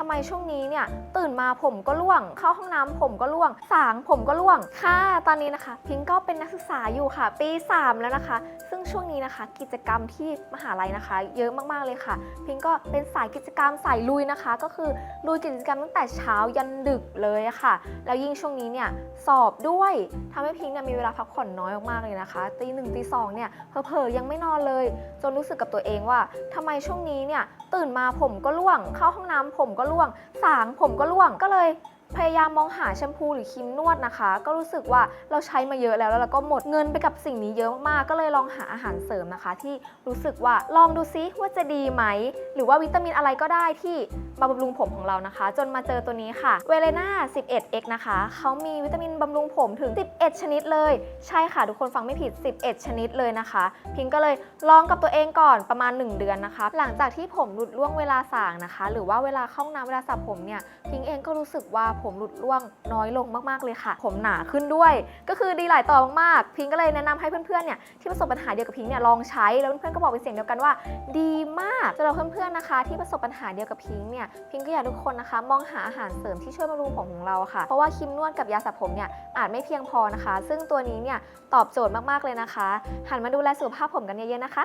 ทำไมช่วงนี้เนี่ยตื่นมาผมก็ร่วง เข้าห้องน้ำผมก็ร่วง สางผมก็ร่วง ค่ะ ตอนนี้นะคะ พิงก็เป็นนักศึกษาอยู่ค่ะ ปี 3 แล้วนะคะ ซึ่งช่วงนี้นะคะ กิจกรรมที่มหาลัยนะคะ เยอะมากๆเลยค่ะ พิงก็เป็นสายกิจกรรมสายลุยนะคะ ก็คือลุยกิจกรรมตั้งแต่เช้ายันดึกเลยอะค่ะ แล้วยิ่งช่วงนี้เนี่ยสอบด้วยทำให้พิงเนี่ยมีเวลาพักผ่อนน้อยมากๆเลยนะคะตีหนึ่งตีสองเนี่ยเผลอๆยังไม่นอนเลย จนรู้สึกกับตัวเองว่าทำไมช่วงนี้เนี่ยตื่นมาผมก็ร่วง เข้าห้องน้ำผมก็ร่วง สางผมก็ร่วงก็เลยพยายามมองหาแชมพูหรือครีมนวดนะคะ ก็รู้สึกว่าเราใช้มาเยอะแล้วแล้วเราก็หมดเงินไปกับสิ่งนี้เยอะมากๆ ก็เลยลองหาอาหารเสริมนะคะ ที่รู้สึกว่าลองดูซิว่าจะดีไหม หรือว่าวิตามินอะไรก็ได้ที่มาบำรุงผมของเรานะคะ จนมาเจอตัวนี้ค่ะเวเลน่า 11x นะคะ เขามีวิตามินบำรุงผมถึง 11 ชนิดเลย ใช่ค่ะ ทุกคนฟังไม่ผิด 11 ชนิดเลยนะคะ พิงก็เลยลองกับตัวเองก่อนประมาณ 1 เดือนนะคะ หลังจากที่ผมหลุดร่วงเวลาสางนะคะ หรือว่าเวลาเข้าห้องน้ำเวลาสระผมเนี่ย พิงเองก็รู้สึกว่าผมหลุดร่วงน้อยลงมากๆเลยค่ะ ผมหนาขึ้นด้วย ก็คือดีหลายต่อมากๆพิงก็เลยแนะนำให้เพื่อนๆเนี่ยที่ประสบปัญหาเดียวกับพิงเนี่ยลองใช้แล้วเพื่อนๆก็บอกเป็นเสียงเดียวกันว่า ดีมากสำหรับเพื่อนๆนะคะที่ประสบปัญหาเดียวกับพิงเนี่ยพิงก็อยากทุกคนนะคะ มองหาอาหารเสริมที่ช่วยบำรุงผมของเราค่ะ เพราะว่าครีมนวดกับยาสระผมเนี่ยอาจไม่เพียงพอนะคะ ซึ่งตัวนี้เนี่ยตอบโจทย์มากๆเลยนะคะ หันมาดูแลสุขภาพผมกันเยอะๆนะคะ